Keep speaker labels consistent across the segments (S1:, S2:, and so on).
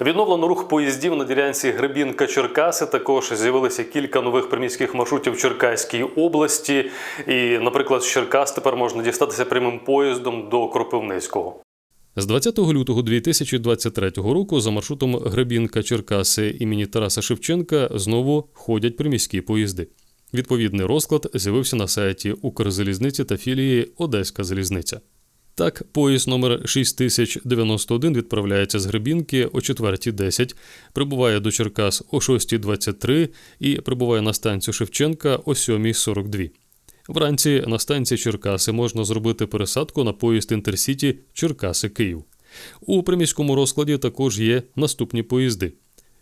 S1: Відновлено рух поїздів на ділянці Гребінка Черкаси. Також з'явилося кілька нових приміських маршрутів в Черкаській області. І, наприклад, з Черкас тепер можна дістатися прямим поїздом до Кропивницького. З 20 лютого 2023 року за маршрутом Гребінка Черкаси імені Тараса Шевченка знову ходять приміські поїзди. Відповідний розклад з'явився на сайті Укрзалізниці та філії Одеська залізниця. Так, поїзд номер 6091 відправляється з Гребінки о 4.10, прибуває до Черкас о 6.23 і прибуває на станцію Шевченка о 7.42. Вранці на станції Черкаси можна зробити пересадку на поїзд Інтерсіті Черкаси Київ. У приміському розкладі також є наступні поїзди.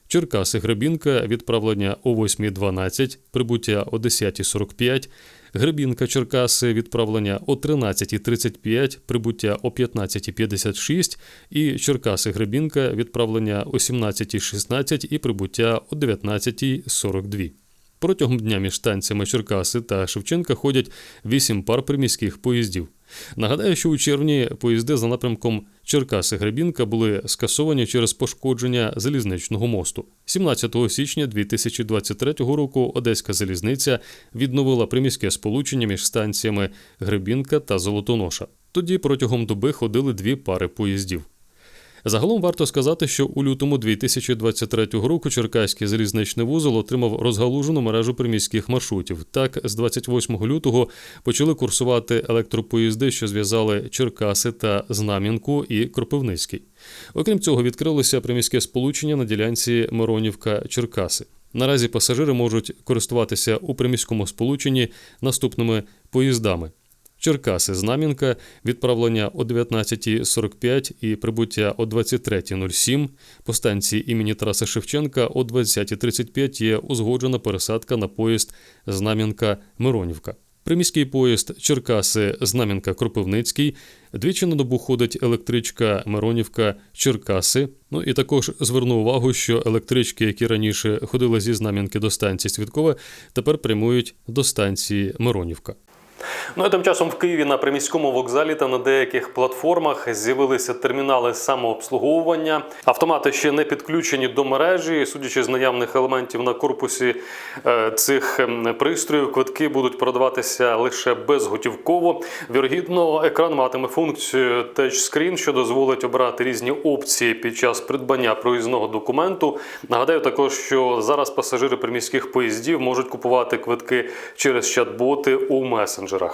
S1: Черкаси Гребінка відправлення о 8.12, прибуття о 10.45, Гребінка Черкаси відправлення о 13.35, прибуття о 15.56 і Черкаси Гребінка відправлення о 17.16 і прибуття о 19.42. Протягом дня між станціями Черкаси та Шевченка ходять 8 пар приміських поїздів. Нагадаю, що у червні поїзди за напрямком Черкаси-Гребінка були скасовані через пошкодження залізничного мосту. 17 січня 2023 року Одеська залізниця відновила приміське сполучення між станціями Гребінка та Золотоноша. Тоді протягом доби ходили дві пари поїздів. Загалом варто сказати, що у лютому 2023 року Черкаський залізничний вузол отримав розгалужену мережу приміських маршрутів. Так, з 28 лютого почали курсувати електропоїзди, що зв'язали Черкаси та Знам'янку і Кропивницький. Окрім цього, відкрилося приміське сполучення на ділянці Миронівка-Черкаси. Наразі пасажири можуть користуватися у приміському сполученні наступними поїздами. Черкаси Знам'янка, відправлення о 19.45 і прибуття о 23.07. По станції імені Тараса Шевченка о 20.35 є узгоджена пересадка на поїзд Знам'янка-Миронівка. Приміський поїзд Черкаси Знам'янка Кропивницький. Двічі на добу ходить електричка Миронівка Черкаси. Ну і також зверну увагу, що електрички, які раніше ходили зі Знам'янки до станції Свідкове, тепер прямують до станції Миронівка. Ну а тим часом в Києві на приміському вокзалі та на деяких платформах з'явилися термінали самообслуговування. Автомати ще не підключені до мережі. Судячи з наявних елементів на корпусі е, цих ем, пристроїв, квитки будуть продаватися лише безготівково. Вірогідно, екран матиме функцію тачскрін, що дозволить обирати різні опції під час придбання проїзного документу. Нагадаю також, що зараз пасажири приміських поїздів можуть купувати квитки через чат-боти у месенджерах.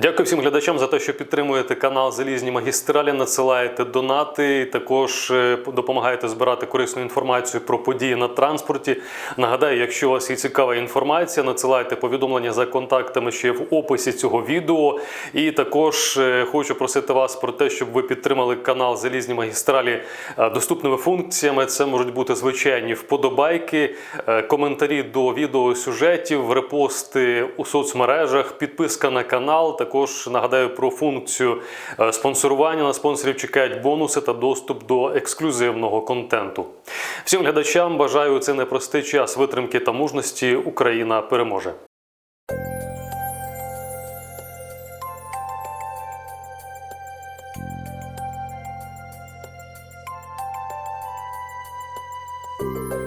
S1: Дякую всім глядачам за те, що підтримуєте канал Залізні магістралі, надсилаєте донати, і також е, допомагаєте збирати корисну інформацію про події на транспорті. Нагадаю, якщо у вас є цікава інформація, надсилайте повідомлення за контактами ще в описі цього відео. І також е, хочу просити вас про те, щоб ви підтримали канал Залізні магістралі е, доступними функціями. Це можуть бути звичайні вподобайки, коментарі до відеосюжетів, репости у соцмережах, підписка на канал. Також нагадаю про функцію е, спонсорування. На спонсорів чекають бонуси та доступ до ексклюзивного контенту. Всім глядачам бажаю цей непростий час витримки та мужності. Україна переможе.
S2: Thank